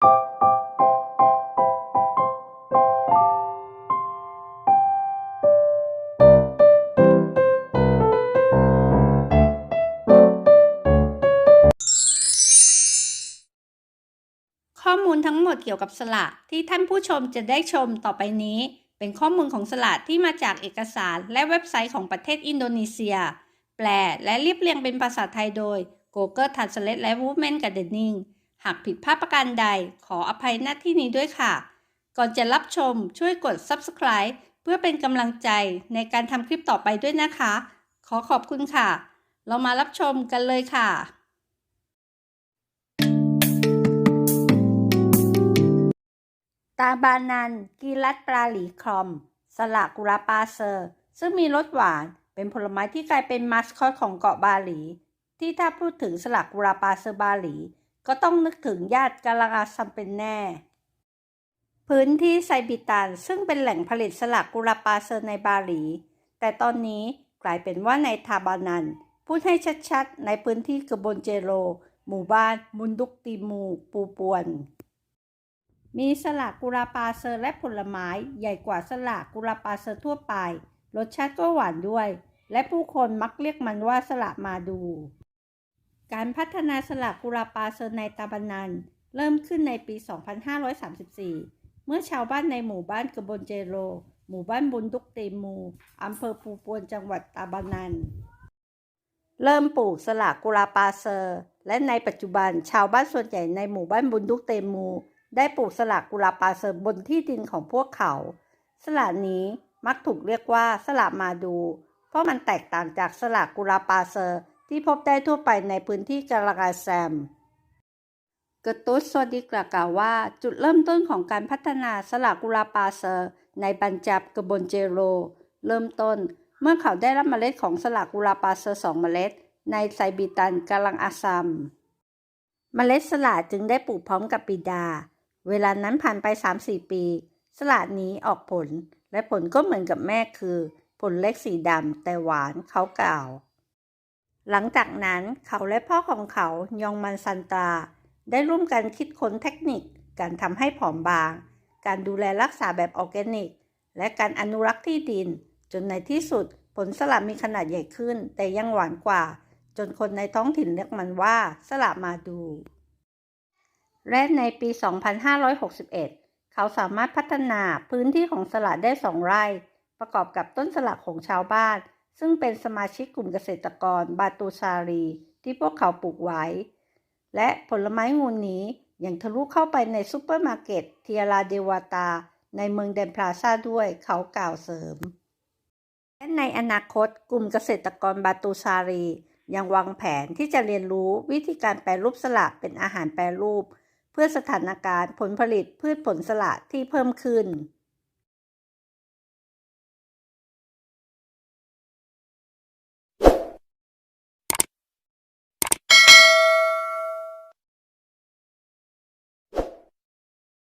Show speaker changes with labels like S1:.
S1: ข้อมูลทั้งหมดเกี่ยวกับสละที่ท่านผู้ชมจะได้ชมต่อไปนี้ เป็นข้อมูลของสละที่มาจากเอกสารและเว็บไซต์ของประเทศอินโดนีเซีย แปลและเรียบเรียงเป็นภาษาไทยโดย Google Translate และ Women Gardening หากผิดพลาดประการใดขออภัยหน้าที่นี้ด้วยค่ะ ก่อนจะรับชมช่วยกด Subscribe เพื่อเป็นกำลังใจในการทำคลิปต่อไปด้วยนะคะ ขอขอบคุณค่ะ เรามารับชมกันเลยค่ะตาบานันกีรัตปลาหลีคอม สละกุราปาเซอร์ ซึ่งมีรสหวานเป็นผลไม้ที่กลายเป็นมาสคอตของเกาะบาหลี ที่ถ้าพูดถึงสละกุราปาเซอร์บาหลี ก็ต้องนึกถึงญาติกาลาอาซัมเป็นแน่ พื้นที่ไซบิตันซึ่งเป็นแหล่งผลิตสลักกุราปาเซอร์ในบาหลี แต่ตอนนี้กลายเป็นว่าในทาบานัน พูดให้ชัดๆ ในพื้นที่กระบนเจโร หมู่บ้านมุนดุกตีมู ปูปวน มีสลากกุราปาเซอร์และผลไม้ใหญ่กว่าสลากกุราปาเซอร์ทั่วไป รสชาติก็หวานด้วย และผู้คนมักเรียกมันว่าสละมาดู การพัฒนาสลากกุราปาเซอร์ในตาบันนัน เริ่มขึ้นในปี 2534 เมื่อชาวบ้านในหมู่บ้านกระบนเจโร หมู่บ้านบุนดุกเตมูอำเภอปูปวนจังหวัดตาบันนัน เริ่มปลูกสลากกุราปาเซอร์และในปัจจุบันชาวบ้านส่วนใหญ่ในหมู่บ้านบุนดุกเตมู ได้ปลูกสลากกุราปาเซอร์บนที่ดินของพวกเขา สลากนี้มักถูกเรียกว่าสลากมาดู เพราะมันแตกต่างจากสลากกุราปาเซอร์ ที่พบได้ทั่วไปในพื้นที่กาลากาแซมเกตุสโซดิกล่าวว่า จุดเริ่มต้นของการพัฒนาสลากกุราปาเซอร์ ในบัญจับกระบนเจโร เริ่มต้น เมื่อเขาได้รับเมล็ดของสลากกุราปาเซอร์สองเมล็ด ในไซบีตันกาลังอาซัม เมล็ดสลากจึงได้ปลูกพร้อมกับปิดา เวลานั้นผ่านไป 3-4 ปี สลากนี้ออกผล และผลก็เหมือนกับแม่คือ ผลเล็กสีดำแต่หวานเขากล่าว หลังจากนั้นเขาและพ่อของเขายองมันซันตราได้ร่วมกันคิดค้นเทคนิค การทำให้ผอมบาง การดูแลรักษาแบบออร์แกนิก และการอนุรักษ์ที่ดิน จนในที่สุดผลสลัดมีขนาดใหญ่ขึ้น แต่ยังหวานกว่า จนคนในท้องถิ่นเรียกมันว่าสลัดมาดู และในปี 2561 เขาสามารถพัฒนาพื้นที่ของสลัดได้สองไร่ ประกอบกับต้นสลัดของชาวบ้าน ซึ่งเป็นสมาชิกกลุ่มเกษตรกรบาตูซารี ที่พวกเขาปลูกไว้ และผลไม้งูนี้ยังทะลุเข้าไปในซูเปอร์มาร์เก็ตเทียราเดวาตา ในเมืองเดนพลาซาด้วยเขากล่าวเสริม และในอนาคตกลุ่มเกษตรกรบาตูซารี ยังวางแผนที่จะเรียนรู้วิธีการแปรรูปสลัดเป็นอาหารแปรรูป เพื่อสถานการณ์ผลผลิตพืชผลสลัดที่เพิ่มขึ้น